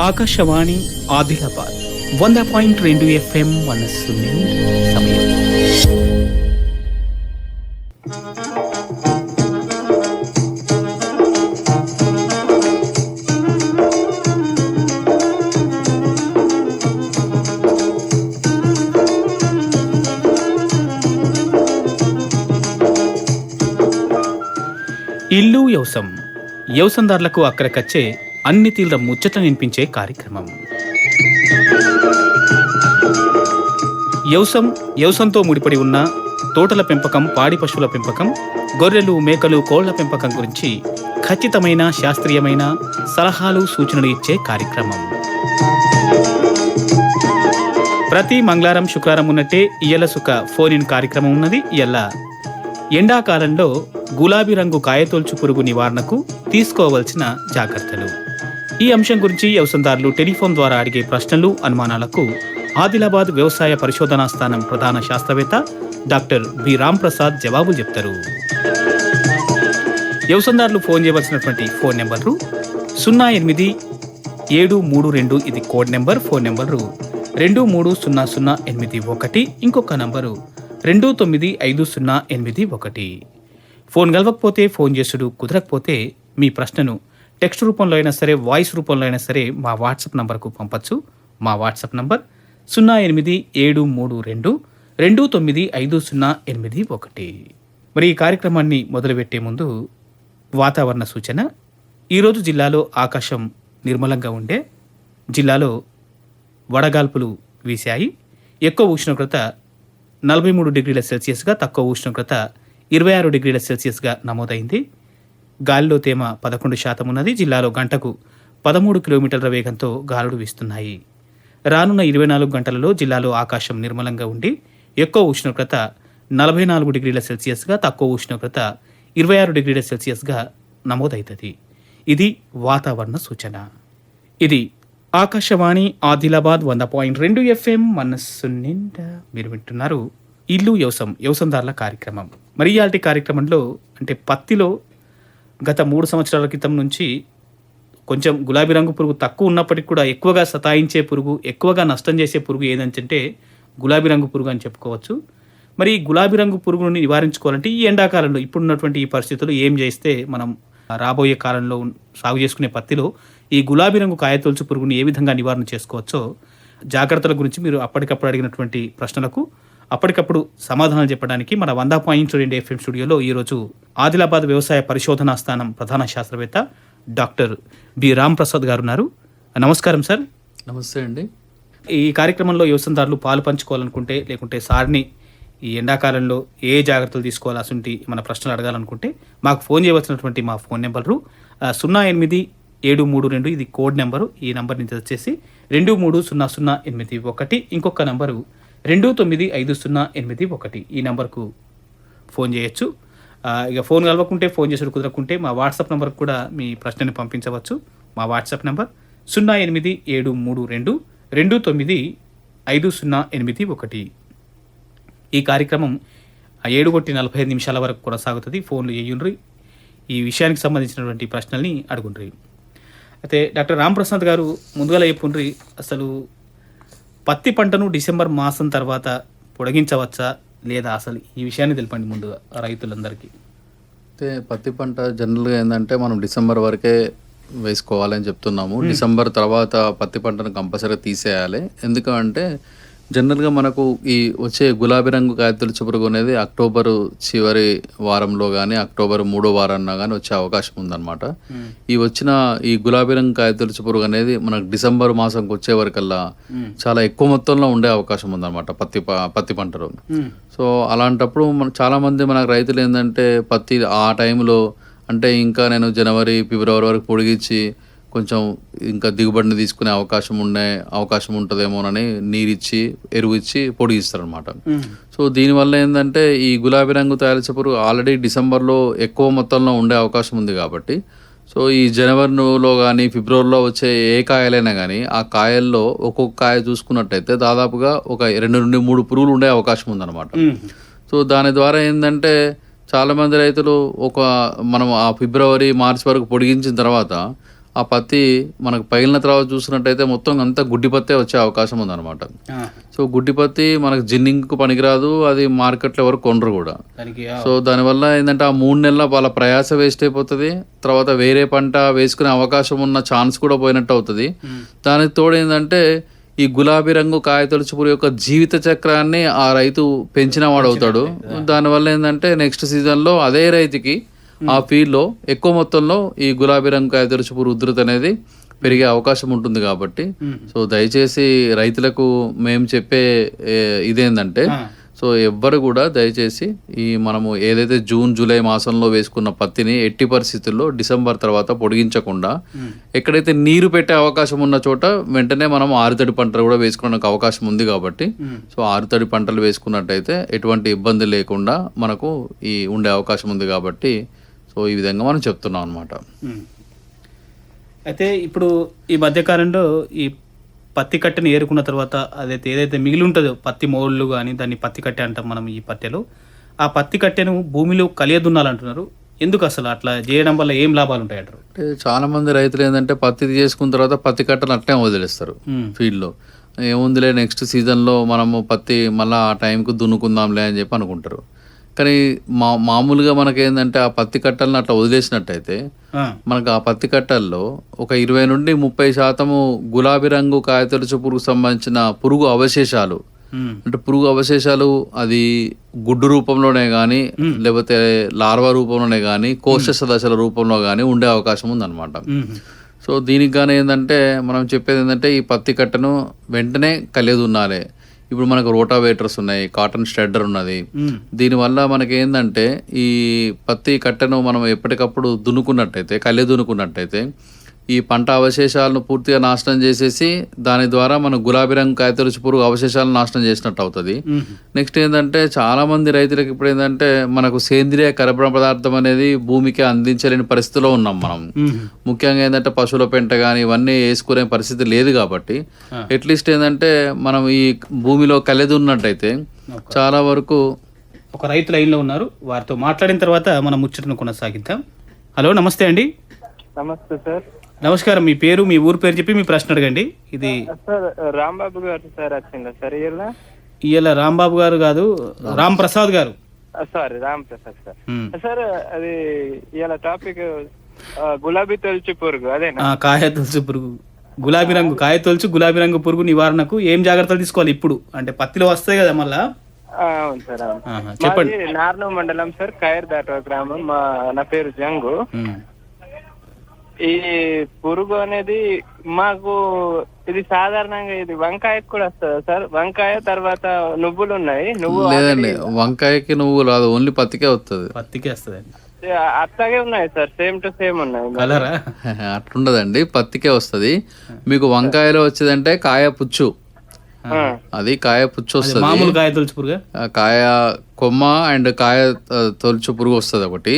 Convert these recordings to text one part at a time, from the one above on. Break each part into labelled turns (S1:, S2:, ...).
S1: ఆకాశవాణి ఆదిలాబాద్ వంద పాయింట్ రెండు ఎఫ్ఎం మనస్సు సమయం. ఇల్లు యవసం. యవసందారులకు అక్కడికచ్చే అన్ని తీవ్ర ముచ్చట నినిపించే కార్యక్రమం. యవసం యవసంతో ముడిపడి ఉన్న తోటల పెంపకం పాడి పశువుల పెంపకం గొర్రెలు మేకలు కోళ్ళ పెంపకం గురించి ఖచ్చితమైన శాస్త్రీయమైన సలహాలు సూచనలు ఇచ్చే కార్యక్రమం. ప్రతి మంగళవారం శుక్రవారం ఉన్నట్టే ఇయ్యల సుఖ ఫోన్ ఇన్ కార్యక్రమం ఉన్నది ఇయ్యల. ఎండాకాలంలో గులాబీ రంగు కాయతోల్చు పురుగు నివారణకు తీసుకోవలసిన జాగ్రత్తలు. ఈ అంశం గురించి వ్యవసాయదారులు టెలిఫోన్ ద్వారా అడిగే ప్రశ్నలు అనుమానాలకు ఆదిలాబాద్ వ్యవసాయ పరిశోధనా స్థానం ప్రధాన శాస్త్రవేత్త డాక్టర్ బి రామ్ ప్రసాద్ జవాబులు చెప్తారు. వ్యవసాయదారులు ఫోన్ చేయవలసినటువంటి ఫోన్ నెంబర్లు సున్నా ఎనిమిది ఏడు మూడు రెండు ఇది కోడ్ నెంబర్. ఫోన్ నెంబరు రెండు మూడు సున్నా సున్నా ఎనిమిది ఒకటి. ఇంకొక నంబరు రెండు తొమ్మిది ఐదు సున్నా ఎనిమిది ఒకటి. ఫోన్ కలవకపోతే ఫోన్ చేసుడు కుదరకపోతే మీ ప్రశ్నను టెక్స్ట్ రూపంలో అయినా సరే వాయిస్ రూపంలో అయినా సరే మా వాట్సాప్ నంబర్కు పంపచ్చు. మా వాట్సాప్ నంబర్ సున్నా ఎనిమిది ఏడు మూడు రెండు రెండు తొమ్మిది ఐదు సున్నా ఎనిమిది ఒకటి. మరి ఈ కార్యక్రమాన్ని మొదలుపెట్టే ముందు వాతావరణ సూచన. ఈరోజు జిల్లాలో ఆకాశం నిర్మలంగా ఉండే జిల్లాలో వడగాల్పులు వీశాయి. ఎక్కువ ఉష్ణోగ్రత నలభై మూడు డిగ్రీల సెల్సియస్గా తక్కువ ఉష్ణోగ్రత ఇరవై ఆరు డిగ్రీల సెల్సియస్గా నమోదైంది. గాలిలో తేమ పదకొండు శాతం ఉన్నది. జిల్లాలో గంటకు పదమూడు కిలోమీటర్ల వేగంతో గాలులు వీస్తున్నాయి. రానున్న ఇరవై నాలుగు గంటలలో జిల్లాలో ఆకాశం నిర్మలంగా ఉండి ఎక్కువ ఉష్ణోగ్రత నలభై నాలుగు డిగ్రీల సెల్సియస్గా తక్కువ ఉష్ణోగ్రత ఇరవై ఆరు డిగ్రీల సెల్సియస్గా నమోదవుతుంది. ఇది వాతావరణ సూచన. ఇది ఆకాశవాణి ఆదిలాబాద్ వంద పాయింట్ రెండు ఎఫ్ఎం మనస్సు నిండా మీరు వింటున్నారు. ఇల్లు వ్యవసం వ్యవసందారుల కార్యక్రమం. మరి ఇయాల్టి కార్యక్రమంలో అంటే పత్తిలో గత మూడు సంవత్సరాల క్రితం నుంచి కొంచెం గులాబీ రంగు పురుగు తక్కువ ఉన్నప్పటికీ కూడా ఎక్కువగా సతాయించే పురుగు ఎక్కువగా నష్టం చేసే పురుగు ఏదంటే గులాబీ రంగు పురుగు అని చెప్పుకోవచ్చు. మరి గులాబీ రంగు పురుగుని నివారించుకోవాలంటే ఈ ఎండాకాలంలో ఇప్పుడున్నటువంటి ఈ పరిస్థితులు ఏం చేస్తే మనం రాబోయే కాలంలో సాగు చేసుకునే పత్తిలో ఈ గులాబీ రంగు కాయతొలుచు పురుగుని ఏ విధంగా నివారణ చేసుకోవచ్చో జాగ్రత్తల గురించి మీరు అప్పటికప్పుడు అడిగినటువంటి ప్రశ్నలకు అప్పటికప్పుడు సమాధానాలు చెప్పడానికి మన వంద పాయింట్ రెండు ఎఫ్ఎం స్టూడియోలో ఈరోజు ఆదిలాబాద్ వ్యవసాయ పరిశోధనా స్థానం ప్రధాన శాస్త్రవేత్త డాక్టర్ బి రామ్ ప్రసాద్ గారు ఉన్నారు నమస్కారం సార్.
S2: నమస్తే అండి.
S1: ఈ కార్యక్రమంలో వ్యవసాయదారులు పాలు పంచుకోవాలనుకుంటే లేకుంటే సార్ని ఈ ఎండాకాలంలో ఏ జాగ్రత్తలు తీసుకోవాలి అసంటి మన ప్రశ్నలు అడగాలనుకుంటే మాకు ఫోన్ చేయవలసినటువంటి మా ఫోన్ నెంబరు సున్నా ఎనిమిది ఏడు మూడు రెండు ఇది కోడ్ నెంబరు. ఈ నెంబర్ నుంచి వచ్చేసి రెండు మూడు సున్నా సున్నా ఎనిమిది ఒకటి. ఇంకొక నెంబరు రెండు తొమ్మిది ఐదు సున్నా ఎనిమిది ఒకటి. ఈ నెంబర్కు ఫోన్ చేయొచ్చు. ఇక ఫోన్ కలవకుంటే ఫోన్ చేసుడు కుదరకుంటే మా వాట్సాప్ నెంబర్కి కూడా మీ ప్రశ్నని పంపించవచ్చు. మా వాట్సాప్ నెంబర్ సున్నా ఎనిమిది ఏడు మూడు రెండు రెండు తొమ్మిది ఐదు సున్నా ఎనిమిది ఒకటి. ఈ కార్యక్రమం ఏడు కొట్టి నలభై ఐదు నిమిషాల వరకు కొనసాగుతుంది. ఫోన్లు చేయుండ్రి. ఈ విషయానికి సంబంధించినటువంటి ప్రశ్నల్ని అడుగుండ్రి. అయితే డాక్టర్ రాంప్రసాద్ గారు ముందుగా చెప్పుండ్రి అసలు పత్తి పంటను డిసెంబర్ మాసం తర్వాత పొడిగించవచ్చా లేదా అసలు ఈ విషయాన్ని తెలపండి ముందుగా రైతులందరికీ?
S2: అయితే పత్తి పంట జనరల్గా ఏంటంటే మనం డిసెంబర్ వరకే వేసుకోవాలని చెప్తున్నాము. డిసెంబర్ తర్వాత పత్తి పంటను కంపల్సరీ తీసేయాలి. ఎందుకంటే జనరల్గా మనకు ఈ వచ్చే గులాబీ రంగు కాయతొలుచు పురుగు అనేది అక్టోబర్ చివరి వారంలో కానీ అక్టోబర్ మూడో వారాన్న కానీ వచ్చే అవకాశం ఉందన్నమాట. ఈ వచ్చిన ఈ గులాబీ రంగు కాయతొలుచు పురుగు అనేది మనకు డిసెంబర్ మాసంకి వచ్చే వరకల్లా చాలా ఎక్కువ మొత్తంలో ఉండే అవకాశం ఉందన్నమాట పత్తి ప- పత్తి పంటలో. సో అలాంటప్పుడు మన చాలా మంది మన రైతులు ఏంటంటే పత్తి ఆ టైంలో అంటే ఇంకా నేను జనవరి ఫిబ్రవరి వరకు పొడిగించి కొంచెం ఇంకా దిగుబడిని తీసుకునే అవకాశం ఉండే అవకాశం ఉంటుందేమోనని నీరిచ్చి ఎరువు ఇచ్చి పొడిగిస్తారనమాట సో దీనివల్ల ఏంటంటే ఈ గులాబీ రంగు తయారు పురుగు ఆల్రెడీ డిసెంబర్లో ఎక్కువ మొత్తంలో ఉండే అవకాశం ఉంది కాబట్టి. సో ఈ జనవరిలో కానీ ఫిబ్రవరిలో వచ్చే ఏ కాయలైనా కానీ ఆ కాయల్లో ఒక్కొక్క కాయ చూసుకున్నట్టయితే దాదాపుగా ఒక రెండు నుండి మూడు పురుగులు ఉండే అవకాశం ఉందన్నమాట. సో దాని ద్వారా ఏంటంటే చాలా మంది రైతులు ఒక మనం ఆ ఫిబ్రవరి మార్చి వరకు పొడిగించిన తర్వాత ఆ పత్తి మనకు పగిలిన తర్వాత చూసినట్టయితే మొత్తం అంతా గుడ్డి పత్తే వచ్చే అవకాశం ఉందన్నమాట. సో గుడ్డి పత్తి మనకు జిన్నింగ్కు పనికిరాదు అది మార్కెట్లో ఎవరు కొనరు కూడా. సో దానివల్ల ఏంటంటే ఆ మూడు నెలల వాళ్ళ ప్రయాస వేస్ట్ అయిపోతుంది తర్వాత వేరే పంట వేసుకునే అవకాశం ఉన్న ఛాన్స్ కూడా పోయినట్టు అవుతుంది. దానికి తోడు ఏంటంటే ఈ గులాబీ రంగు కాయతొలుచుపురు యొక్క జీవిత చక్రాన్ని ఆ రైతు పెంచిన వాడు అవుతాడు. దానివల్ల ఏంటంటే నెక్స్ట్ సీజన్లో అదే రైతుకి ఆ ఫీల్డ్లో ఎక్కువ మొత్తంలో ఈ గులాబీ రంగు కాయతొలుచుపురు ఉధృతి అనేది పెరిగే అవకాశం ఉంటుంది కాబట్టి సో దయచేసి రైతులకు మేము చెప్పే ఇదేంటంటే
S1: ఆ,
S2: సో ఎవ్వరు కూడా దయచేసి ఈ మనము ఏదైతే జూన్ జూలై మాసంలో వేసుకున్న పత్తిని ఎట్టి పరిస్థితుల్లో డిసెంబర్ తర్వాత పొడిగించకుండా ఎక్కడైతే నీరు పెట్టే అవకాశం ఉన్న చోట వెంటనే మనం ఆరుతడి పంటలు కూడా వేసుకోవడానికి అవకాశం ఉంది కాబట్టి. సో ఆరుతడి పంటలు వేసుకున్నట్టయితే ఎటువంటి ఇబ్బంది లేకుండా మనకు ఈ ఉండే అవకాశం ఉంది కాబట్టి సో ఈ విధంగా మనం చెప్తున్నాం అనమాట.
S1: అయితే ఇప్పుడు ఈ మధ్యకాలంలో ఈ పత్తి కట్టెని ఏరుకున్న తర్వాత అదైతే ఏదైతే మిగిలి ఉంటుందో పత్తి మోళ్ళు కానీ దాన్ని పత్తి కట్టె అంటాం మనం ఈ పట్టెలో ఆ పత్తి కట్టెను భూమిలో కలియదున్నాలంటున్నారు. ఎందుకు అసలు అట్లా చేయడం వల్ల ఏం లాభాలు ఉంటాయి అంటారు?
S2: అంటే చాలా మంది రైతులు ఏంటంటే పత్తి చేసుకున్న తర్వాత పత్తి కట్టలు అట్లే వదిలేస్తారు ఫీల్డ్లో. ఏముందిలే నెక్స్ట్ సీజన్లో మనము పత్తి మళ్ళీ ఆ టైంకి దున్నుకుందాంలే అని చెప్పి అనుకుంటారు. కానీ మా మామూలుగా మనకేందంటే ఆ పత్తి కట్టలను అట్లా వదిలేసినట్టయితే మనకు ఆ పత్తి కట్టల్లో ఒక ఇరవై నుండి ముప్పై శాతము గులాబీ రంగు కాయతొలుచు పురుగు సంబంధించిన పురుగు అవశేషాలు. అంటే పురుగు అవశేషాలు అది గుడ్డు రూపంలోనే కానీ లేకపోతే లార్వా రూపంలోనే కానీ కోశ దశల రూపంలో కానీ ఉండే అవకాశం ఉందన్నమాట. సో దీనికి కానీ ఏంటంటే మనం చెప్పేది ఏంటంటే ఈ పత్తి కట్టను వెంటనే కలియదున్నాలి ఇప్పుడు మనకు రోటావేటర్స్ ఉన్నాయి కాటన్ స్టెడ్డర్ ఉన్నది. దీనివల్ల మనకి ఏంటంటే ఈ పత్తి కట్టెను మనం ఎప్పటికప్పుడు దున్నుకున్నట్టయితే కళ్ళె దున్నుకున్నట్టయితే ఈ పంట అవశేషాలను పూర్తిగా నాశనం చేసేసి దాని ద్వారా మన గులాబీ రంగు కాయతొలుచు పురుగు అవశేషాలను నాశనం చేసినట్టు అవుతుంది. నెక్స్ట్ ఏంటంటే చాలా మంది రైతులకు ఇప్పుడు ఏంటంటే మనకు సేంద్రియ కర్బన పదార్థం అనేది భూమికి అందించలేని పరిస్థితిలో ఉన్నాం మనం. ముఖ్యంగా ఏంటంటే పశువుల పెంట కానీ ఇవన్నీ వేసుకునే పరిస్థితి లేదు కాబట్టి. అట్లీస్ట్ ఏంటంటే మనం ఈ భూమిలో కలెది ఉన్నట్టయితే చాలా వరకు
S1: ఒక రైతు లైన్లో ఉన్నారు. వారితో మాట్లాడిన తర్వాత మనం ముచ్చటను కొనసాగిద్దాం. హలో నమస్తే అండి.
S3: నమస్తే సార్.
S1: నమస్కారం మీ పేరు మీ ఊరు పేరు చెప్పి మీ ప్రశ్న అడగండి. ఇది
S3: సార్ రాంబాబు గారు సార్ వచ్చిందా సార్ ఇలా
S1: ఇవాళ రాంబాబు గారు కాదు Ram Prasad garu.
S3: Sorry Ram Prasad sir. Sir అది ఇవాళ టాపిక్ గులాబీ తొలిచి పురుగు అదేనా?
S1: ఆ, కాయ తొలుచు పురుగు. గులాబీ రంగు కాయ తొలుచు గులాబీ రంగు పురుగు నివారణకు ఏం జాగ్రత్తలు తీసుకోవాలి ఇప్పుడు? అంటే పత్తిలో వస్తాయి కదా మళ్ళా?
S3: ఆ, అవును సార్
S1: చెప్పండి.
S3: నార్నూ మండలం సార్ కైర్ దాటో గ్రామం మా నా పేరు జంగు. ఈ పురుగు అనేది మాకు ఇది సాధారణంగా ఇది వంకాయకు కూడా వస్తుంది సార్? వంకాయ తర్వాత నువ్వులు ఉన్నాయి. నువ్వు
S2: లేదండి వంకాయకి నువ్వు రాదు ఓన్లీ పత్తికే వస్తుంది
S1: పత్తికే వస్తుందండి
S3: అట్లాగే ఉన్నాయి సార్ సేమ్ టు సేమ్ ఉన్నాయి.
S1: కలరా?
S2: అట్లుండదండి పత్తికే వస్తుంది. మీకు వంకాయలో వచ్చేదంటే కాయ పుచ్చు. అది కాయ పుచ్చు వస్తుంది.
S1: మామూలు కాయ తొలుచు పురుగా?
S2: కాయ కొమ్మ అండ్ కాయ తొలుచు పురుగు వస్తుంది ఒకటి.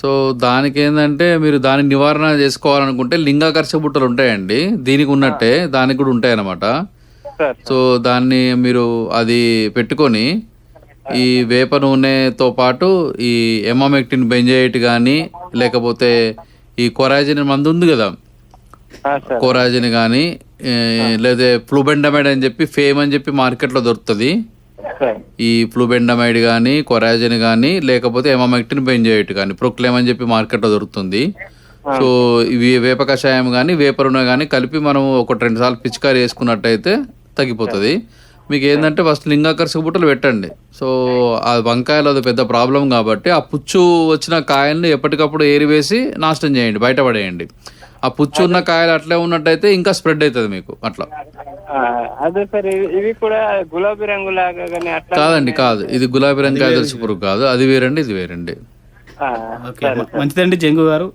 S2: సో దానికి ఏంటంటే మీరు దాని నివారణ చేసుకోవాలనుకుంటే లింగాకర్ష బుట్టలు ఉంటాయండి. దీనికి ఉన్నట్టే దానికి కూడా ఉంటాయి అన్నమాట
S3: సార్
S2: సో దాన్ని మీరు అది పెట్టుకొని ఈ వేప నూనెతో పాటు ఈ ఎమామెక్టిన్ బెంజైట్ కానీ లేకపోతే ఈ కొరాజిన్ మందు ఉంది కదా.
S3: సార్
S2: కోరాజిన్ కానీ లేదా ఫ్లూబెండమైడ్ అని చెప్పి ఫేమ్ అని చెప్పి మార్కెట్లో దొరుకుతుంది. ఈ ఫ్లూబెండమైడ్ కానీ కొరాజిన్ కానీ లేకపోతే ఎమామెక్టిన్ బెంజైట్ కానీ ప్రొక్లేమ్ అని చెప్పి మార్కెట్లో దొరుకుతుంది. సో ఇవి వేప కషాయం కానీ వేప నూనె కానీ కలిపి మనం ఒక రెండు సార్లు పిచికారి వేసుకున్నట్టయితే తగ్గిపోతుంది. మీకు ఏంటంటే ఫస్ట్ లింగాకర్షక బుట్టలు పెట్టండి. సో ఆ వంకాయలు అది పెద్ద ప్రాబ్లం కాబట్టి ఆ పుచ్చు వచ్చిన కాయల్ని ఎప్పటికప్పుడు ఏరివేసి నాశనం చేయండి బయటపడేయండి. ఆ పుచ్చు ఉన్న కాయలు అట్లే ఉన్నట్టయితే ఇంకా స్ప్రెడ్ అవుతుంది మీకు అట్లా.
S3: అదే సార్ ఇవి- కూడా గులాబీ రంగు లాగా అట్లా
S2: కాదండి కాదు. ఇది గులాబీ రంగు కాయ తెలుసు పురుగు కాదు. అది వేరండి ఇది వేరండి.
S3: ఆ,
S1: ఓకే మ- మంచిదండి జంగు గారు.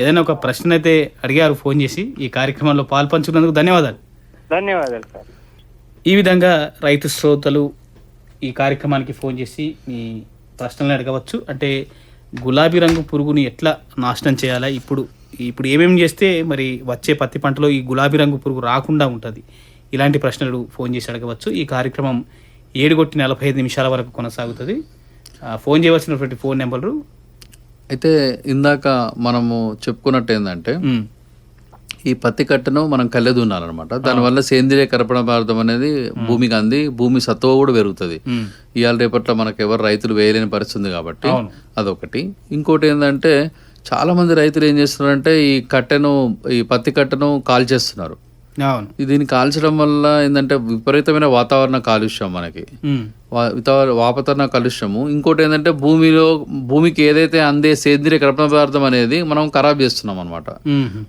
S1: ఏదైనా ఒక ప్రశ్న అయితే అడిగారు ఫోన్ చేసి ఈ కార్యక్రమంలో పాల్పంచుకున్నందుకు ధన్యవాదాలు.
S3: ధన్యవాదాలు సార్.
S1: ఈ విధంగా రైతు శ్రోతలు ఈ కార్యక్రమానికి ఫోన్ చేసి మీ ప్రశ్నలు అడగవచ్చు. అంటే గులాబీ రంగు పురుగుని ఎట్లా నాశనం చేయాలా? ఇప్పుడు ఇప్పుడు ఏమేమి చేస్తే మరి వచ్చే పత్తి పంటలో ఈ గులాబీ రంగు పురుగు రాకుండా ఉంటుంది? ఇలాంటి ప్రశ్నలు ఫోన్ చేసి అడగవచ్చు. ఈ కార్యక్రమం ఏడు కొట్టి నలభై ఐదు నిమిషాల వరకు కొనసాగుతుంది. ఫోన్ చేయవలసినటువంటి ఫోన్ నెంబరు
S2: అయితే ఇందాక మనము చెప్పుకున్నట్టు ఏంటంటే ఈ పత్తి కట్టను మనం కళ్ళె దున్నాలన్నమాట. దానివల్ల సేంద్రియ కర్బన పదార్థం అనేది భూమికి అంది భూమి సత్తువ కూడా పెరుగుతుంది. ఇవాళ రేపట్లో మనకు ఎవరు రైతులు వేయలేని పరిస్థితి ఉంది కాబట్టి. అదొకటి. ఇంకోటి ఏంటంటే చాలా మంది రైతులు ఏం చేస్తున్నారంటే ఈ కట్టెను ఈ పత్తి కట్టెను కాల్చేస్తున్నారు.
S1: అవును.
S2: ఈ దీన్ని కాల్చడం వల్ల ఏంటంటే విపరీతమైన వాతావరణ కాలుష్యం మనకి. వాతావరణ కాలుష్యము. ఇంకోటి ఏంటంటే భూమిలో భూమికి ఏదైతే అందే సేంద్రియ కర్బన పదార్థం అనేది మనం ఖరాబ్ చేస్తున్నాం అనమాట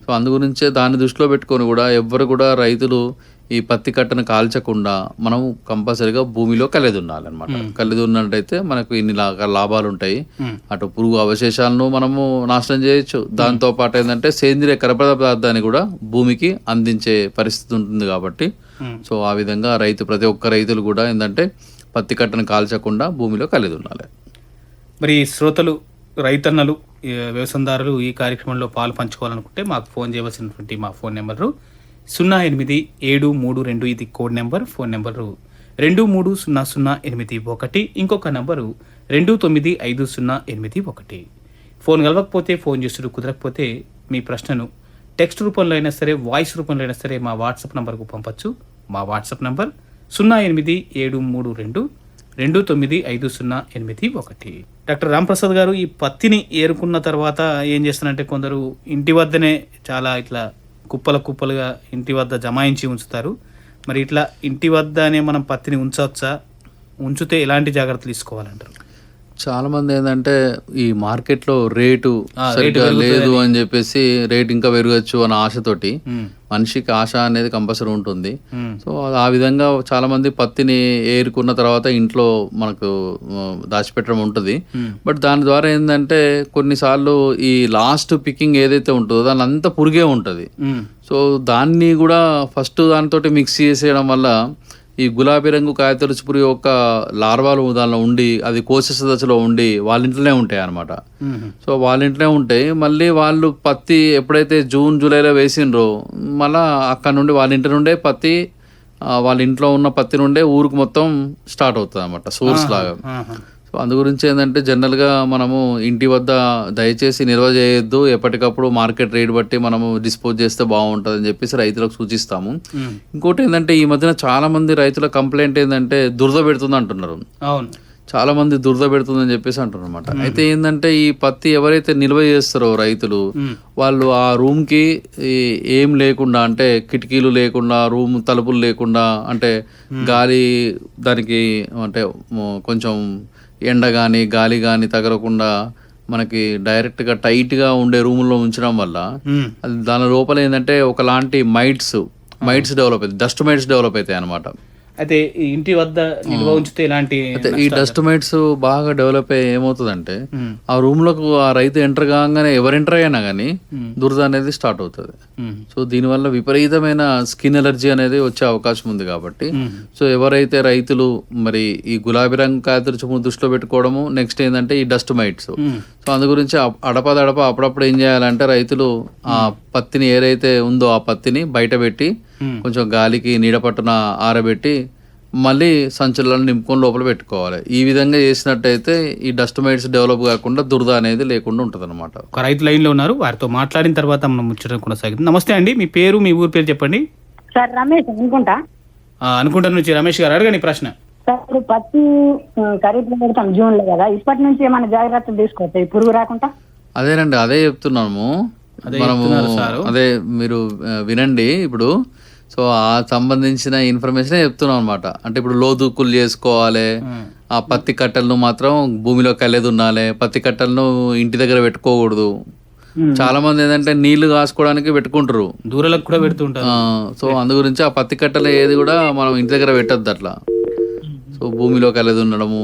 S2: సో అందు గురించే దాన్ని దృష్టిలో పెట్టుకొని కూడా ఎవ్వరు కూడా రైతులు ఈ పత్తి కట్టను కాల్చకుండా మనం కంపల్సరీగా భూమిలో కలిదున్నాలన్నమాట. కలిదున్నట్టయితే మనకు ఇన్ని లాభాలు ఉంటాయి. అటు పురుగు అవశేషాలను మనము నాశనం చేయొచ్చు. దాంతో పాటు ఏంటంటే సేంద్రియ కర్బన పదార్థాన్ని కూడా భూమికి అందించే పరిస్థితి ఉంటుంది కాబట్టి. సో ఆ విధంగా రైతు ప్రతి ఒక్క రైతులు కూడా ఏంటంటే పత్తి కట్టను కాల్చకుండా భూమిలో కలిదున్నాలి.
S1: మరి శ్రోతలు రైతన్నలు వ్యవసాయదారులు ఈ కార్యక్రమంలో పాలు పంచుకోవాలనుకుంటే మాకు ఫోన్ చేయవలసినటువంటి మా ఫోన్ నెంబరు సున్నా ఎనిమిది ఏడు మూడు రెండు ఇది కోడ్ నెంబర్ ఫోన్ నెంబరు. రెండు మూడు సున్నా సున్నా ఎనిమిది ఒకటి ఇంకొక నంబరు రెండు తొమ్మిది ఐదు సున్నా ఎనిమిది ఒకటి. ఫోన్ కలవకపోతే ఫోన్ చేసుడు కుదరకపోతే మీ ప్రశ్నను టెక్స్ట్ రూపంలో అయినా సరే వాయిస్ రూపంలో అయినా సరే మా వాట్సాప్ నంబర్కు పంపచ్చు. మా వాట్సాప్ నంబర్ సున్నా ఎనిమిది ఏడు మూడు రెండు రెండు తొమ్మిది ఐదు సున్నా ఎనిమిది ఒకటి. డాక్టర్ రాంప్రసాద్ గారు ఈ పత్తిని ఏరుకున్న తర్వాత ఏం చేస్తారంటే కొందరు ఇంటి వద్దనే చాలా ఇట్లా కుప్పల కుప్పలుగా ఇంటి వద్ద జమాయించి ఉంచుతారు. మరి ఇట్లా ఇంటి వద్దనే మనం పత్తిని ఉంచవచ్చా? ఉంచితే ఎలాంటి జాగ్రత్తలు తీసుకోవాలంటారు?
S2: చాలా మంది ఏంటంటే ఈ మార్కెట్లో రేటు సరిగ్గా లేదు అని. చెప్పేసి రేట్ ఇంకా పెరగచ్చు అన్న ఆశతోటి మనిషికి ఆశ అనేది కంపల్సరీ ఉంటుంది. సో ఆ విధంగా చాలా మంది పత్తిని ఏరుకున్న తర్వాత ఇంట్లో మనకు దాచిపెట్టడం ఉంటుంది. బట్ దాని ద్వారా ఏంటంటే కొన్నిసార్లు ఈ లాస్ట్ పికింగ్ ఏదైతే ఉంటుందో దాని అంతా పురిగే ఉంటుంది. సో దాన్ని కూడా ఫస్ట్ దానితోటి మిక్స్ చేసేయడం వల్ల ఈ గులాబీ రంగు కాయతొలుచు పురుగు యొక్క లార్వాలు దానిలో ఉండి అది కోసెస్ దశలో ఉండి వాళ్ళ ఇంట్లోనే ఉంటాయి అన్నమాట.
S1: ఉమ్,
S2: సో వాళ్ళ ఇంట్లోనే ఉంటాయి. మళ్ళీ వాళ్ళు పత్తి ఎప్పుడైతే జూన్ జూలైలో వేసిండ్రో మళ్ళా అక్కడ నుండి వాళ్ళ ఇంటి నుండే పత్తి వాళ్ళ ఇంట్లో ఉన్న పత్తి నుండే ఊరికి మొత్తం స్టార్ట్ అవుతుంది అనమాట సోర్స్ లాగా. సో అందు గురించి ఏంటంటే జనరల్గా మనము ఇంటి వద్ద దయచేసి నిల్వ చేయొద్దు. ఎప్పటికప్పుడు మార్కెట్ రేట్ బట్టి మనము డిస్పోజ్ చేస్తే బాగుంటుంది అని చెప్పేసి రైతులకు సూచిస్తాము. ఇంకోటి ఏంటంటే ఈ మధ్యన చాలా మంది రైతుల కంప్లైంట్ ఏంటంటే దురద పెడుతుంది అంటున్నారు.
S1: అవును.
S2: చాలా మంది దురద పెడుతుందని చెప్పేసి అంటున్నారు అనమాట అయితే ఏంటంటే ఈ పత్తి ఎవరైతే నిల్వ చేస్తారో రైతులు వాళ్ళు ఆ రూమ్కి ఏం లేకుండా అంటే కిటికీలు లేకుండా రూమ్ తలుపులు లేకుండా అంటే గాలి దానికి అంటే కొంచెం ఎండ కానీ గాలి కానీ తగలకుండా మనకి డైరెక్ట్గా టైట్గా ఉండే రూముల్లో ఉంచడం వల్ల దాని లోపల ఏంటంటే ఒకలాంటి మైట్స్ మైట్స్ డెవలప్ అవుతాయి డస్ట్ మైట్స్ డెవలప్ అవుతాయి అనమాట
S1: అయితే ఇంటి వద్ద నిల్వ ఉంచితే
S2: అయితే ఈ డస్ట్ మైట్స్ బాగా డెవలప్ అయ్యి ఏమవుతుందంటే ఆ రూమ్లోకి ఆ రైతు ఎంటర్ కాగానే ఎవరు ఎంటర్ అయినా కానీ దురద అనేది స్టార్ట్ అవుతుంది. సో దీనివల్ల విపరీతమైన స్కిన్ ఎలర్జీ అనేది వచ్చే అవకాశం ఉంది కాబట్టి సో ఎవరైతే రైతులు మరి ఈ గులాబీ రంగు కాయతరుచుము దృష్టిలో పెట్టుకోవడము నెక్స్ట్ ఏంటంటే ఈ డస్ట్ మైట్స్. సో అందు గురించి అడపదడప అప్పుడప్పుడు ఏం చేయాలంటే రైతులు ఆ పత్తిని ఏదైతే ఉందో ఆ పత్తిని బయట పెట్టి. కొంచెం గాలికి నీడ పట్టున ఆరబెట్టి మళ్ళీ సంచులను నింపుకొని లోపల పెట్టుకోవాలి. ఈ విధంగా చేసినట్టయితే ఈ డస్ట్ మైట్స్ డెవలప్ కాకుండా దురద అనేది లేకుండా ఉంటుంది అనమాట
S1: ఒక రైతు లైన్లో ఉన్నారు. వారితో మాట్లాడిన తర్వాత మనం ముచ్చట కొనసాగుతుంది నమస్తే అండి మీ పేరు మీ ఊరి పేరు చెప్పండి.
S4: సార్ రమేష్ అనుకుంటా?
S1: ఆ, అనుకుంటా నుంచి రమేష్ గారు అడగండి ప్రశ్న.
S4: సార్ ఇప్పుడు పత్తి ఉమ్, ఖరీఫ్లో పెడతాం జూన్లో కదా. ఇప్పటి నుంచి ఏమైనా జాగ్రత్తలు తీసుకోవచ్చా? పురుగు రాకుండా?
S2: అదేనండి అదే చెప్తున్నాము.
S1: అదే
S2: మనము
S1: చెప్తున్నారు సారు.
S2: అదే మీరు వినండి ఇప్పుడు. సో ఆ సంబంధించిన ఇన్ఫర్మేషన్ చెప్తున్నాం అనమాట అంటే ఇప్పుడు లోదుక్కులు చేసుకోవాలి. ఆ. పత్తి కట్టలను మాత్రం భూమిలో కళ్ళేది ఉండాలి పత్తి కట్టలను ఇంటి దగ్గర పెట్టుకోకూడదు. చాలా మంది ఏంటంటే నీళ్ళు కాసుకోవడానికి పెట్టుకుంటారు.
S1: దూరాలకు కూడా పెడుతూ ఉంటారు.
S2: ఆ, సో అందు గురించి ఆ పత్తి కట్టలు ఏది కూడా మనం ఇంటి దగ్గర పెట్టద్దు అట్లా. సో భూమిలో కలది ఉండడము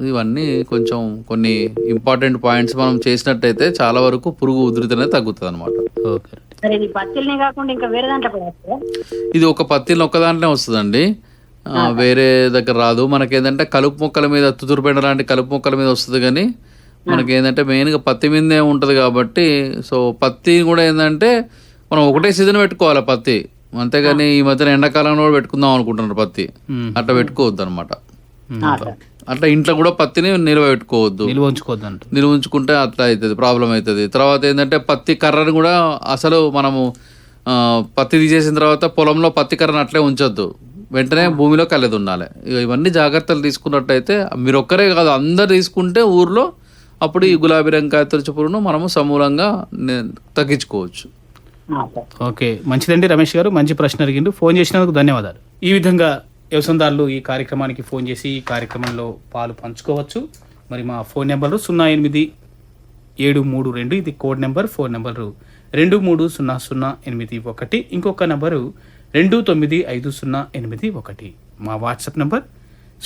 S2: ఇవన్నీ కొంచెం కొన్ని ఇంపార్టెంట్ పాయింట్స్ మనం చేసినట్టయితే చాలా వరకు పురుగు ఉధృతి అనేది తగ్గుతుంది అనమాట
S1: ఓకే.
S4: ఇది పత్తిల్ని కాకుండా ఇంకా వేరే దాంట్లో కూడా వస్తుందా?
S2: ఇది ఒక పత్తిని ఒక్క దాంట్లో వస్తుందండి. ఆ, వేరే దగ్గర రాదు. మనకి ఏంటంటే కలుపు మొక్కల మీద తుతురుపెండ లాంటి కలుపు మొక్కల మీద వస్తుంది కానీ మనకి ఏంటంటే మెయిన్గా పత్తి మీదే ఉంటుంది కాబట్టి సో పత్తి కూడా ఏంటంటే మనం ఒకటే సీజన్ పెట్టుకోవాలి పత్తి. అంతేగాని ఈ మధ్యన ఎండాకాలంలో కూడా పెట్టుకుందాం అనుకుంటున్నారు పత్తి. అట్లా పెట్టుకోవద్దు అనమాట
S4: ఆ, సార్
S2: అట్లా ఇంట్లో కూడా పత్తిని నిల్వ పెట్టుకోవద్దు.
S1: నిల్వ ఉంచుకోవద్దు అంట
S2: నిల్వ ఉంచుకుంటే అట్లా అవుతుంది ప్రాబ్లం అవుతుంది తర్వాత ఏంటంటే పత్తి కర్రను కూడా అసలు మనము పత్తి తీసేసిన తర్వాత పొలంలో పత్తి కర్రను అట్లే ఉంచొద్దు. వెంటనే భూమిలో కలెది ఉండాలి ఇక ఇవన్నీ జాగ్రత్తలు తీసుకున్నట్టయితే మీరు ఒక్కరే కాదు అందరు తీసుకుంటే ఊర్లో అప్పుడు ఈ గులాబీ రంగు కాయతొలుచు పురుగును మనము సమూలంగా నే- తగ్గించుకోవచ్చు.
S1: ఓకే. మంచిదండి రమేష్ గారు మంచి ప్రశ్న అడిగిండు. ఫోన్ చేసినందుకు ధన్యవాదాలు. ఈ విధంగా వ్యవసాయదారులు ఈ కార్యక్రమానికి ఫోన్ చేసి ఈ కార్యక్రమంలో పాలు పంచుకోవచ్చు. మరి మా ఫోన్ నెంబరు సున్నా ఎనిమిది ఏడు మూడు రెండు ఇది కోడ్ నెంబర్ ఫోన్ నెంబరు రెండు మూడు సున్నా సున్నా ఎనిమిది ఒకటి. ఇంకొక నెంబరు రెండు తొమ్మిది ఐదు సున్నా ఎనిమిది ఒకటి. మా వాట్సాప్ నెంబర్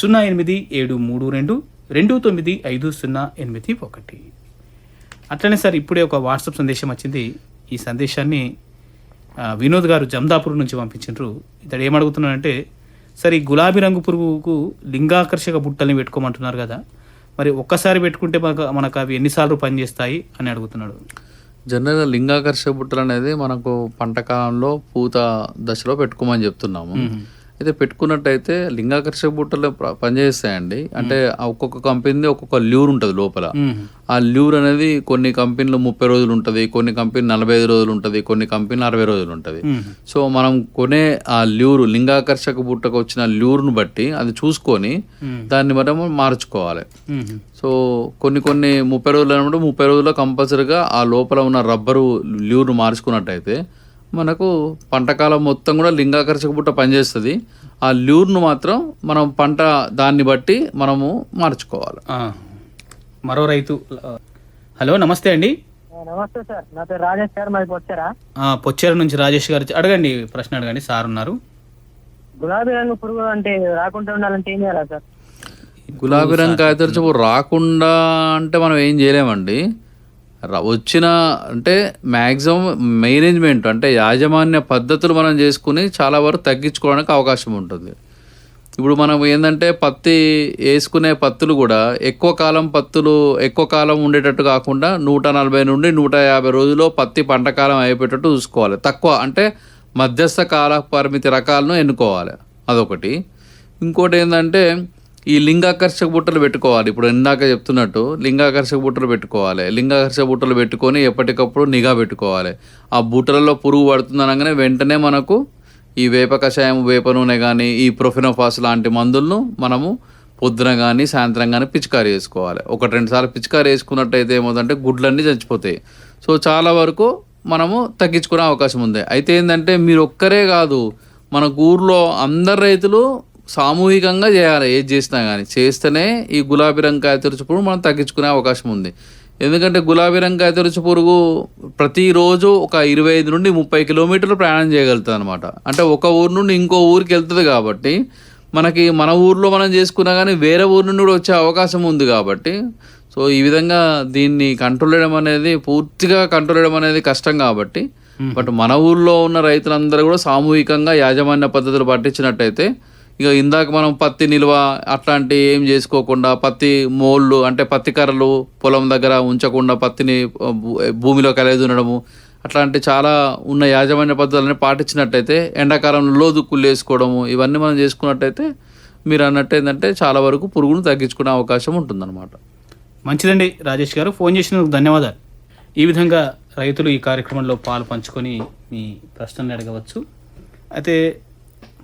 S1: సున్నా ఎనిమిది ఏడు మూడు రెండు రెండు తొమ్మిది ఐదు సున్నా ఎనిమిది ఒకటి. అట్లనే సార్ ఇప్పుడే ఒక వాట్సాప్ సందేశం వచ్చింది. ఈ సందేశాన్ని వినోద్ గారు జమ్దాపూర్ నుంచి పంపించారు ఇతడు ఏమడుగుతున్నాడంటే సార్ ఈ గులాబీ రంగు పురుగుకు లింగాకర్షక బుట్టల్ని పెట్టుకోమంటున్నారు కదా. మరి ఒక్కసారి పెట్టుకుంటే మనకు మనకు అవి ఎన్నిసార్లు పనిచేస్తాయి అని అడుగుతున్నాడు.
S2: జనరల్గా లింగాకర్షక బుట్టలు అనేది మనకు పంట కాలంలో పూత దశలో పెట్టుకోమని చెప్తున్నాము. అయితే పెట్టుకున్నట్టయితే లింగాకర్షక బుట్టలు పనిచేస్తాయండి అంటే ఒక్కొక్క కంపెనీ ఒక్కొక్క ల్యూర్ ఉంటుంది లోపల. ఆ ల్యూర్ అనేది కొన్ని కంపెనీలు ముప్పై రోజులు ఉంటుంది కొన్ని కంపెనీ నలభై ఐదు రోజులు ఉంటుంది కొన్ని కంపెనీలు అరవై రోజులు ఉంటుంది. సో మనం కొనే ఆ ల్యూరు లింగాకర్షక బుట్టకు వచ్చిన ల్యూర్ను బట్టి అది చూసుకొని. దాన్ని మనము మార్చుకోవాలి. సో కొన్ని కొన్ని ముప్పై రోజులు అన్నప్పుడు ముప్పై రోజుల్లో కంపల్సరీగా ఆ లోపల ఉన్న రబ్బరు ల్యూర్ను మార్చుకున్నట్టయితే మనకు పంటకాలం మొత్తం కూడా లింగాకర్షక బుట్ట పనిచేస్తుంది. ఆ ల్యూర్ను మాత్రం మనం పంట దాన్ని బట్టి మనము మార్చుకోవాలి.
S1: ఆ. మరో రైతు హలో నమస్తే అండి.
S3: నమస్తే సార్. నా పేరు రాజేష్ సార్ మాది వచ్చారా
S1: ఆ, పొచ్చేరు నుంచి రాజేష్ గారు అడగండి ప్రశ్న అడగండి సార్ ఉన్నారు.
S3: గులాబీ రంగు పురుగు అంటే రాకుండా ఉండాలంటే ఏం చేయాలా సార్?
S2: గులాబీ రంగు కాయతరచపు రాకుండా అంటే మనం ఏం చేయలేమండి. వచ్చిన అంటే మ్యాక్సిమం మేనేజ్మెంట్ అంటే యాజమాన్య పద్ధతులు మనం చేసుకుని చాలా వరకు తగ్గించుకోవడానికి అవకాశం ఉంటుంది. ఇప్పుడు మనం ఏంటంటే పత్తి వేసుకునే పత్తులు కూడా ఎక్కువ కాలం పత్తులు ఎక్కువ కాలం ఉండేటట్టు కాకుండా నూట నలభై నుండి నూట యాభై రోజుల్లో పత్తి పంట కాలం అయిపోయేటట్టు చూసుకోవాలి. తక్కువ అంటే మధ్యస్థ కాల పరిమితి రకాలను ఎన్నుకోవాలి. అదొకటి. ఇంకోటి ఏంటంటే ఈ లింగాకర్షక బుట్టలు పెట్టుకోవాలి. ఇప్పుడు ఇందాక చెప్తున్నట్టు లింగాకర్షక బుట్టలు పెట్టుకోవాలి. లింగాకర్షక బుట్టలు పెట్టుకొని ఎప్పటికప్పుడు నిఘా పెట్టుకోవాలి. ఆ బుట్టలలో పురుగు పడుతుంది అనగానే వెంటనే మనకు ఈ వేప కషాయం వేప నూనె కానీ ఈ ప్రొఫినోఫాస్ లాంటి మందులను మనము పొద్దున కానీ సాయంత్రం కానీ పిచికారి వేసుకోవాలి ఒకటి రెండు సార్లు పిచికారి వేసుకున్నట్టయితే ఏమవుతుందంటే గుడ్లన్నీ చచ్చిపోతాయి. సో చాలా వరకు మనము తగ్గించుకునే అవకాశం ఉంది. అయితే ఏంటంటే మీరు ఒక్కరే కాదు మన ఊర్లో అందరు రైతులు సామూహికంగా చేయాలి ఏది చేసినా కానీ చేస్తేనే ఈ గులాబీ రంగు కాయ తెరుచు పురుగు మనం తగ్గించుకునే అవకాశం ఉంది. ఎందుకంటే గులాబీ రంగు కాయ తెరుచు పురుగు ప్రతిరోజు ఒక ఇరవై ఐదు నుండి ముప్పై కిలోమీటర్లు ప్రయాణం చేయగలుగుతుంది అనమాట అంటే ఒక ఊరు నుండి ఇంకో ఊరికి వెళ్తుంది కాబట్టి మనకి మన ఊర్లో మనం చేసుకున్నా కానీ వేరే ఊరు నుండి కూడా వచ్చే అవకాశం ఉంది కాబట్టి సో ఈ విధంగా దీన్ని కంట్రోల్ చేయడం అనేది పూర్తిగా కంట్రోల్ చేయడం అనేది కష్టం కాబట్టి బట్ మన ఊర్లో ఉన్న రైతులందరూ కూడా సామూహికంగా యాజమాన్య పద్ధతులు పట్టించినట్టయితే ఇక ఇందాక మనం పత్తి నిల్వ అట్లాంటి ఏం చేసుకోకుండా పత్తి మోళ్ళు అంటే పత్తి కర్రలు పొలం దగ్గర ఉంచకుండా పత్తిని భూ- భూమిలో కలిగి ఉండడము అట్లాంటి చాలా ఉన్న యాజమాన్య పద్ధతులని పాటించినట్టయితే ఎండాకాలంలో దుక్కులు వేసుకోవడము ఇవన్నీ మనం చేసుకున్నట్టయితే మీరు అన్నట్టు ఏంటంటే చాలా వరకు పురుగును తగ్గించుకునే అవకాశం ఉంటుందన్నమాట.
S1: మంచిదండి రాజేష్ గారు. ఫోన్ చేసినందుకు ధన్యవాదాలు. ఈ విధంగా రైతులు ఈ కార్యక్రమంలో పాలు పంచుకొని మీ ప్రశ్నలు అడగవచ్చు. అయితే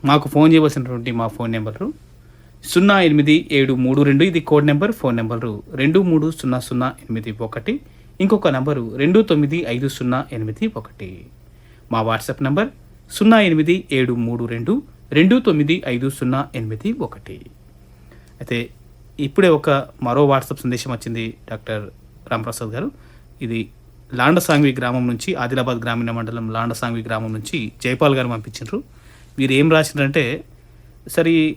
S1: మాకు ఫోన్ చేయవలసినటువంటి మా ఫోన్ నెంబరు సున్నా ఎనిమిది ఏడు మూడు రెండు ఇది కోడ్ నెంబర్ ఫోన్ నెంబరు రెండు మూడు సున్నా సున్నా ఎనిమిది ఒకటి ఇంకొక నంబరు రెండు తొమ్మిది ఐదు సున్నా ఎనిమిది ఒకటి. మా వాట్సాప్ నంబర్ సున్నా ఎనిమిది ఏడు మూడు రెండు రెండు తొమ్మిది ఐదు సున్నా ఎనిమిది ఒకటి. అయితే ఇప్పుడే ఒక మరో వాట్సాప్ సందేశం వచ్చింది డాక్టర్ రాంప్రసాద్ గారు. ఇది లాండసాంగ్వి గ్రామం నుంచి ఆదిలాబాద్ గ్రామీణ మండలం లాండసాంగ్వి గ్రామం నుంచి జైపాల్ గారు పంపించారు వీరు ఏం రాసిండ్రంటే సరే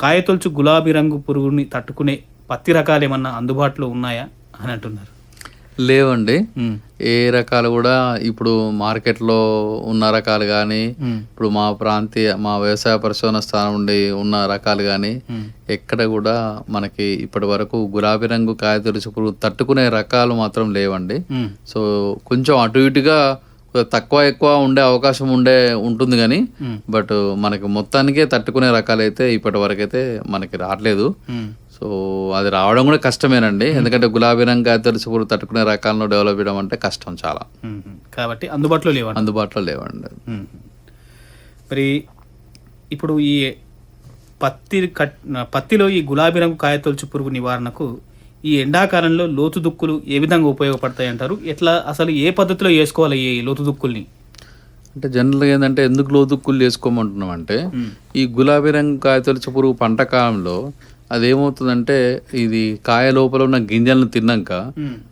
S1: కాయతొలుచు గులాబీ రంగు పురుగుని తట్టుకునే పత్తి రకాలు ఏమన్నా అందుబాటులో ఉన్నాయా అని అంటున్నారు.
S2: లేవండి. ఏ రకాలు కూడా ఇప్పుడు మార్కెట్లో ఉన్న రకాలు కానీ ఇప్పుడు మా ప్రాంతీయ మా వ్యవసాయ పరిశోధన స్థానం నుండి ఉన్న రకాలు కానీ ఎక్కడ కూడా మనకి ఇప్పటి వరకు గులాబీ రంగు కాయ పురుగు తట్టుకునే రకాలు మాత్రం లేవండి. సో కొంచెం అటు ఇటుగా తక్కువ ఎక్కువ ఉండే అవకాశం ఉండే ఉంటుంది కానీ. బట్ మనకి మొత్తానికే తట్టుకునే రకాలైతే ఇప్పటి వరకు అయితే మనకి రావట్లేదు. సో అది రావడం కూడా కష్టమేనండి ఎందుకంటే గులాబీ రంగు కాయతొలుచు పురుగు తట్టుకునే రకాలను డెవలప్ చేయడం అంటే కష్టం చాలా.
S1: కాబట్టి అందుబాటులో లేవండి
S2: అందుబాటులో లేవండి.
S1: మరి ఇప్పుడు ఈ పత్తి కట్ పత్తిలో ఈ గులాబీ రంగు కాయతొలుచు పురుగు నివారణకు ఈ ఎండాకాలంలో లోతు దుక్కులు ఏ విధంగా ఉపయోగపడతాయి అంటారు ఎట్లా అసలు ఏ పద్ధతిలో వేసుకోవాలి ఈ లోతు దుక్కుల్ని
S2: అంటే జనరల్గా ఏంటంటే ఎందుకు లోతుక్కులు చేసుకోమంటున్నాం అంటే ఈ గులాబీ రంగు కాయతొలుచు పురుగు పంట కాలంలో అదేమవుతుందంటే ఇది కాయ లోపల ఉన్న గింజలను తిన్నాక.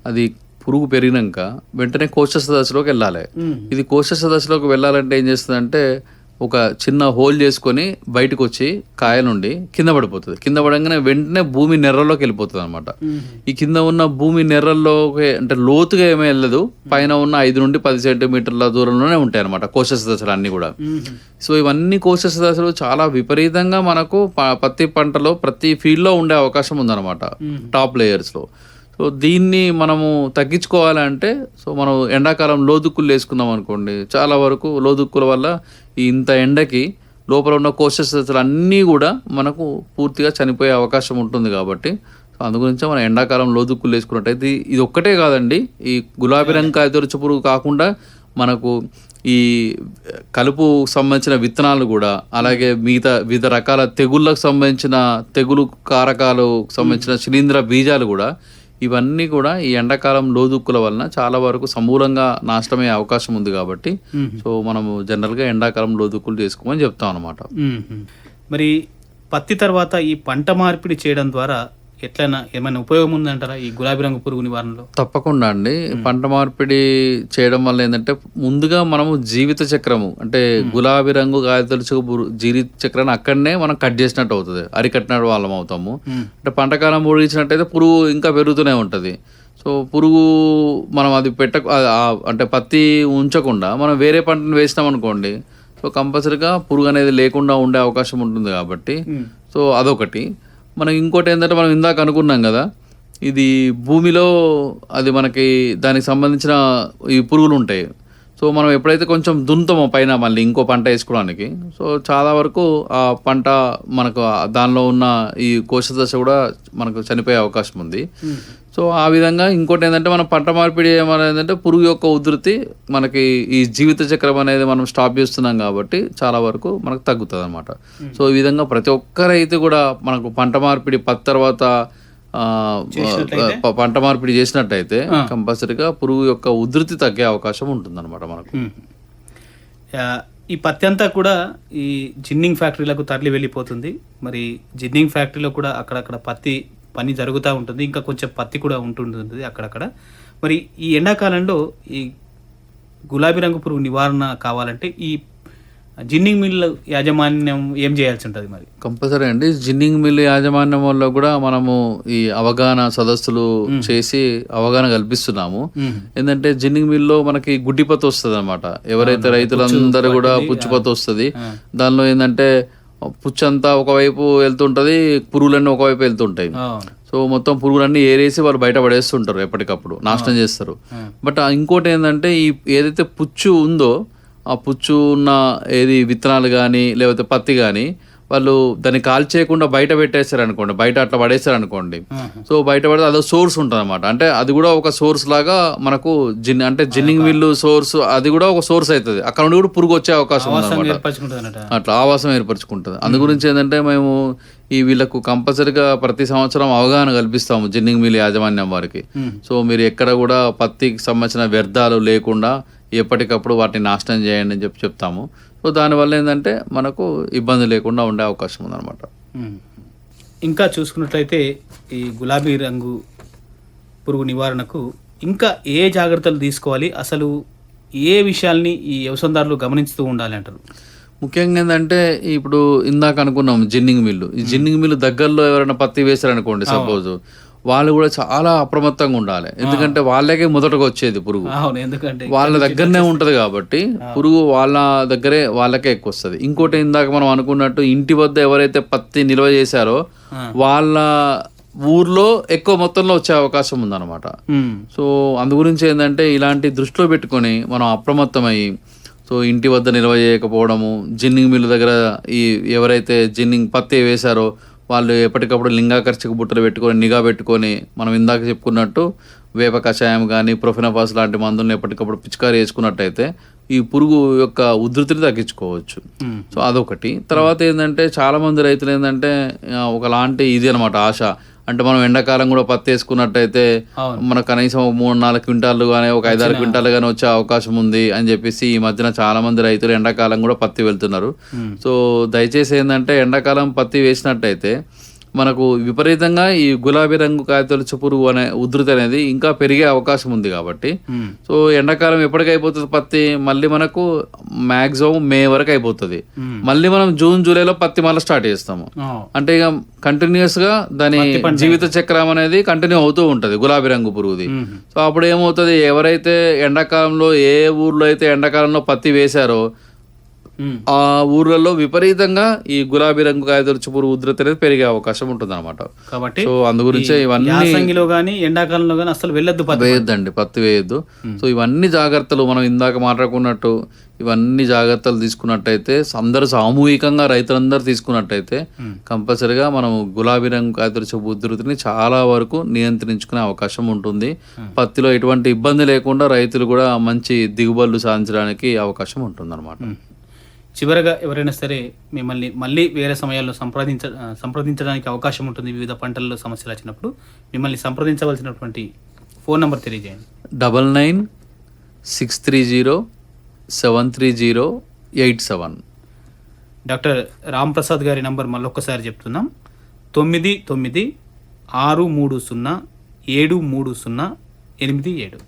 S2: అది పురుగు పెరిగినాక వెంటనే కోశస్థ దశలోకి వెళ్ళాలి. ఇది కోశస్థ దశలోకి వెళ్ళాలంటే ఏం చేస్తుందంటే ఒక చిన్న హోల్ చేసుకొని బయటకు వచ్చి కాయ నుండి కింద పడిపోతుంది. కింద పడంగానే వెంటనే భూమి నెర్రలోకి వెళ్ళిపోతుంది అనమాట. ఈ కింద ఉన్న భూమి నెర్రల్లోకి అంటే లోతుగా ఏమీ వెళ్ళదు. పైన ఉన్న ఐదు నుండి పది సెంటీమీటర్ల దూరంలోనే ఉంటాయి అనమాట కోశస్థ దశలు అన్ని కూడా. సో ఇవన్నీ కోశస్థ దశలు చాలా విపరీతంగా మనకు పత్తి పంటలో ప్రతి ఫీల్డ్లో ఉండే అవకాశం ఉందన్నమాట. టాప్ లేయర్స్లో. సో దీన్ని మనము తగ్గించుకోవాలంటే సో మనం ఎండాకాలం లోదుక్కులు వేసుకుందాం అనుకోండి. చాలా వరకు లోదుక్కుల వల్ల ఇంత ఎండకి లోపల ఉన్న కోశస్థితులు అన్నీ కూడా మనకు పూర్తిగా చనిపోయే అవకాశం ఉంటుంది కాబట్టి సో అందు గురించి మనం ఎండాకాలం లోదుక్కులు వేసుకున్నట్టయితే ఇది ఒక్కటే కాదండి. ఈ గులాబీ రంగు కాయతొలుచు పురుగు కాకుండా మనకు ఈ కలుపు సంబంధించిన విత్తనాలు కూడా అలాగే మిగతా వివిధ రకాల తెగుళ్ళకు సంబంధించిన తెగులు కారకాలు సంబంధించిన శిలీంద్ర బీజాలు కూడా ఇవన్నీ కూడా ఈ ఎండాకాలం లోదుక్కుల వలన చాలా వరకు సమూలంగా నాశనమయ్యే అవకాశం ఉంది కాబట్టి సో మనము జనరల్గా ఎండాకాలం లోదుక్కులు చేసుకోమని చెప్తాం అనమాట.
S1: మరి పత్తి తర్వాత ఈ పంట మార్పిడి చేయడం ద్వారా ఎట్లైనా ఏమైనా ఉపయోగం ఉందంటారా ఈ గులాబీ రంగు పురుగు నివారణలో?
S2: తప్పకుండా అండి. పంట మార్పిడి చేయడం వల్ల ఏంటంటే ముందుగా మనము జీవిత చక్రము అంటే గులాబీ రంగు గాయతలుచు జీవిత చక్రాన్ని అక్కడనే మనం కట్ చేసినట్టు అవుతుంది. అరికట్టిన వాళ్ళం అవుతాము. అంటే పంటకాలం పొడిగించినట్టయితే పురుగు ఇంకా పెరుగుతూనే ఉంటుంది. సో పురుగు మనం అది పెట్ట అంటే పత్తి ఉంచకుండా మనం వేరే పంటను వేసినాం అనుకోండి సో కంపల్సరీగా పురుగు అనేది లేకుండా ఉండే అవకాశం ఉంటుంది కాబట్టి. సో అదొకటి. మనం ఇంకోటి ఏంటంటే మనం ఇందాక అనుకున్నాం కదా ఇది భూమిలో అది మనకి దానికి సంబంధించిన ఈ పురుగులు ఉంటాయి. సో మనం ఎప్పుడైతే కొంచెం దున్నుతామో పైన మళ్ళీ ఇంకో పంట వేసుకోవడానికి సో చాలా వరకు ఆ పంట మనకు దానిలో ఉన్న ఈ కోశ దశ కూడా మనకు చనిపోయే అవకాశం ఉంది. సో ఆ విధంగా ఇంకోటి ఏంటంటే మనం పంట మార్పిడి ఏంటంటే పురుగు యొక్క ఉధృతి మనకి ఈ జీవిత చక్రం అనేది మనం స్టాప్ చేస్తున్నాం కాబట్టి చాలా వరకు మనకు తగ్గుతుంది అనమాట సో ఈ విధంగా ప్రతి ఒక్క రైతు కూడా మనకు పంట మార్పిడి పత్తి తర్వాత పంట మార్పిడి చేసినట్టయితే కంపల్సరీగా పురుగు యొక్క ఉధృతి తగ్గే అవకాశం ఉంటుందన్నమాట మనకు.
S1: మ్మ్. ఆ, ఈ పత్తి అంతా కూడా ఈ జిన్నింగ్ ఫ్యాక్టరీలకు తరలి వెళ్ళిపోతుంది. మరి జిన్నింగ్ ఫ్యాక్టరీలో కూడా అక్కడక్కడ పత్తి పని జరుగుతూ ఉంటుంది. ఇంకా కొంచెం పత్తి కూడా ఉంటుంటుంది అక్కడక్కడ. మరి ఈ ఎండాకాలంలో ఈ గులాబీ రంగు పురుగు నివారణ కావాలంటే ఈ జిన్నింగ్ మిల్ యాజమాన్యం ఏం చేయాల్సి ఉంటుంది మరి?
S2: కంపల్సరీ అండి. జిన్నింగ్ మిల్ యాజమాన్యం వల్ల కూడా మనము ఈ అవగాహన సదస్సులు చేసి అవగాహన కల్పిస్తున్నాము. ఏంటంటే జిన్నింగ్ మిల్లో మనకి గుడ్డిపత్తి వస్తుంది అనమాట ఎవరైతే రైతులందరూ కూడా పుచ్చిపత్తి వస్తుంది. దానిలో ఏంటంటే పుచ్చంతా ఒకవైపు వెళ్తుంటది పురుగులన్నీ ఒకవైపు వెళ్తుంటాయి. సో మొత్తం పురుగులన్నీ ఏరేసి వాళ్ళు బయట పడేస్తుంటారు ఎప్పటికప్పుడు. నాశనం చేస్తారు. బట్ ఇంకోటి ఏంటంటే ఈ ఏదైతే పుచ్చు ఉందో ఆ పుచ్చు ఉన్న ఏది విత్తనాలు కానీ లేకపోతే పత్తి కానీ వాళ్ళు దాన్ని కాల్చేయకుండా బయట పెట్టేశారు అనుకోండి బయట అట్లా పడేశారు అనుకోండి సో బయట పడితే అదో సోర్స్ ఉంటుంది అనమాట అంటే అది కూడా ఒక సోర్స్ లాగా మనకు జిన్ అంటే జిన్నింగ్ మిల్లు సోర్స్ అది కూడా ఒక సోర్స్ అవుతుంది అక్కడ నుండి కూడా పురుగు వచ్చే అవకాశం ఉంది అట్లా ఆవాసం ఏర్పరచుకుంటుంది. అందు గురించి ఏంటంటే మేము ఈ వీళ్ళకు కంపల్సరిగా ప్రతి సంవత్సరం అవగాహన కల్పిస్తాము జిన్నింగ్ మిల్ యాజమాన్యం వారికి. సో మీరు ఎక్కడ కూడా పత్తికి సంబంధించిన వ్యర్థాలు లేకుండా ఎప్పటికప్పుడు వాటిని నాశనం చేయండి అని చెప్పి చెప్తాము. సో దానివల్ల ఏంటంటే మనకు ఇబ్బంది లేకుండా ఉండే అవకాశం ఉందన్నమాట.
S1: ఇంకా చూసుకున్నట్లయితే ఈ గులాబీ రంగు పురుగు నివారణకు ఇంకా ఏ జాగ్రత్తలు తీసుకోవాలి? అసలు ఏ విషయాల్ని ఈ వ్యవసాయదారులు గమనిస్తూ ఉండాలి అంటారు?
S2: ముఖ్యంగా ఏంటంటే ఇప్పుడు ఇందాక అనుకున్నాం జిన్నింగ్ మిల్లు. ఈ జిన్నింగ్ మిల్లు దగ్గరలో ఎవరైనా పత్తి వేశారనుకోండి సపోజ్. వాళ్ళు కూడా చాలా అప్రమత్తంగా ఉండాలి. ఎందుకంటే వాళ్ళకే మొదటగా వచ్చేది పురుగు.
S1: ఎందుకంటే
S2: వాళ్ళ దగ్గరనే ఉంటది కాబట్టి పురుగు వాళ్ళ దగ్గరే వాళ్ళకే ఎక్కువ వస్తుంది ఇంకోటి ఇందాక మనం అనుకున్నట్టు ఇంటి వద్ద ఎవరైతే పత్తి నిల్వ చేశారో వాళ్ళ ఊర్లో ఎక్కువ మొత్తంలో వచ్చే అవకాశం ఉందన్నమాట. సో అందు గురించి ఏంటంటే ఇలాంటి దృష్టిలో పెట్టుకొని మనం అప్రమత్తమై సో ఇంటి వద్ద నిల్వ చేయకపోవడము జిన్నింగ్ మిల్లు దగ్గర ఈ ఎవరైతే జిన్నింగ్ పత్తి వేశారో వాళ్ళు ఎప్పటికప్పుడు లింగాకర్షక బుట్టలు పెట్టుకొని నిఘా పెట్టుకొని మనం ఇందాక చెప్పుకున్నట్టు వేప కషాయం కానీ ప్రొఫెనపాస్ లాంటి మందులను ఎప్పటికప్పుడు పిచికారి వేసుకున్నట్టయితే ఈ పురుగు యొక్క ఉధృతిని తగ్గించుకోవచ్చు. సో అదొకటి. తర్వాత ఏంటంటే చాలా మంది రైతులు ఏంటంటే ఒకలాంటి ఇది అనమాట ఆశ. అంటే మనం ఎండాకాలం కూడా పత్తి వేసుకున్నట్టయితే. మనకు కనీసం మూడు నాలుగు క్వింటాలు కానీ ఒక ఐదారు క్వింటాలు కానీ వచ్చే అవకాశం ఉంది అని చెప్పేసి ఈ మధ్యన చాలా మంది రైతులు ఎండాకాలం కూడా పత్తి వెళ్తున్నారు. సో దయచేసి ఏంటంటే ఎండాకాలం పత్తి వేసినట్టయితే మనకు విపరీతంగా ఈ గులాబీ రంగు కాయతొలుచు పురుగు అనే ఉధృతి అనేది ఇంకా పెరిగే అవకాశం ఉంది కాబట్టి.
S1: ఉమ్,
S2: సో ఎండాకాలం ఎప్పటికి అయిపోతుంది పత్తి? మళ్ళీ మనకు మాక్సిమం మే వరకు అయిపోతుంది.
S1: ఉమ్.
S2: మళ్ళీ మనం జూన్ జూలైలో పత్తి మళ్ళీ స్టార్ట్ చేస్తాము. అంటే ఇక కంటిన్యూస్గా దాని జీవిత చక్రం అనేది కంటిన్యూ అవుతూ ఉంటది గులాబీ రంగు పురుగుది.
S1: ఉమ్,
S2: సో అప్పుడు ఏమవుతుంది? ఎవరైతే ఎండాకాలంలో ఏ ఊర్లో అయితే ఎండాకాలంలో పత్తి వేశారో. ఆ ఊర్లలో విపరీతంగా ఈ గులాబీ రంగు కాయదొలుచు పురుగు ఉధృతి అనేది పెరిగే అవకాశం ఉంటుంది అనమాట
S1: కాబట్టి
S2: సో అందు గురించే ఇవన్నీ
S1: గానీ ఎండాకాలంలో గానీ అసలు వెళ్ళొద్దు పత్తి
S2: వేయొద్దండి పత్తి వేయొద్దు. సో ఇవన్నీ జాగ్రత్తలు మనం ఇందాక మాట్లాడుకున్నట్టు ఇవన్నీ జాగ్రత్తలు తీసుకున్నట్టయితే అందరూ సామూహికంగా రైతులందరూ తీసుకున్నట్టయితే కంపల్సరిగా మనం గులాబీ రంగు కాయతొలిచే ఉధృతిని చాలా వరకు నియంత్రించుకునే అవకాశం ఉంటుంది. పత్తిలో ఎటువంటి ఇబ్బంది లేకుండా రైతులు కూడా మంచి దిగుబడులు సాధించడానికి అవకాశం ఉంటుంది అనమాట
S1: చివరగా ఎవరైనా సరే మిమ్మల్ని మళ్ళీ వేరే సమయాల్లో సంప్రదించ సంప్రదించడానికి అవకాశం ఉంటుంది వివిధ పంటల్లో సమస్యలు వచ్చినప్పుడు మిమ్మల్ని సంప్రదించవలసినటువంటి ఫోన్ నంబర్ తెలియజేయండి.
S2: Double nine six three zero seven three zero eight seven.
S1: Doctor Ram Prasad గారి నంబర్ మళ్ళొక్కసారి చెప్తున్నాం. తొమ్మిది తొమ్మిది ఆరు మూడు సున్నా ఏడు మూడు సున్నా ఎనిమిది ఏడు.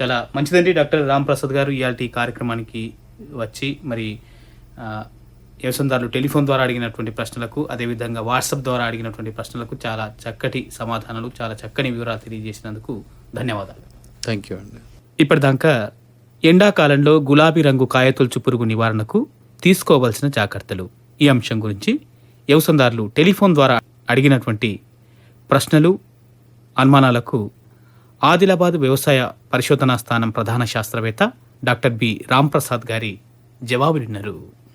S1: చాలా మంచిదండి డాక్టర్ రామ్ ప్రసాద్ గారు ఇవాళ కార్యక్రమానికి వచ్చి మరి వ్యవసాయదారులు టెలిఫోన్ ద్వారా అడిగినటువంటి ప్రశ్నలకు అదేవిధంగా వాట్సాప్ ద్వారా అడిగినటువంటి ప్రశ్నలకు చాలా చక్కటి సమాధానాలు చాలా చక్కని వివరాలు తెలియజేసినందుకు ధన్యవాదాలు.
S2: థ్యాంక్ యూ అండి.
S1: ఇప్పటిదాకా ఎండాకాలంలో గులాబీ రంగు కాయతొలుచు పురుగు నివారణకు తీసుకోవలసిన జాగ్రత్తలు. ఈ అంశం గురించి వ్యవసాయదారులు టెలిఫోన్ ద్వారా అడిగినటువంటి ప్రశ్నలు అనుమానాలకు ఆదిలాబాద్ వ్యవసాయ పరిశోధనా స్థానం ప్రధాన శాస్త్రవేత్త డాక్టర్ బి. రాంప్రసాద్ గారి జవాబులిన్నారు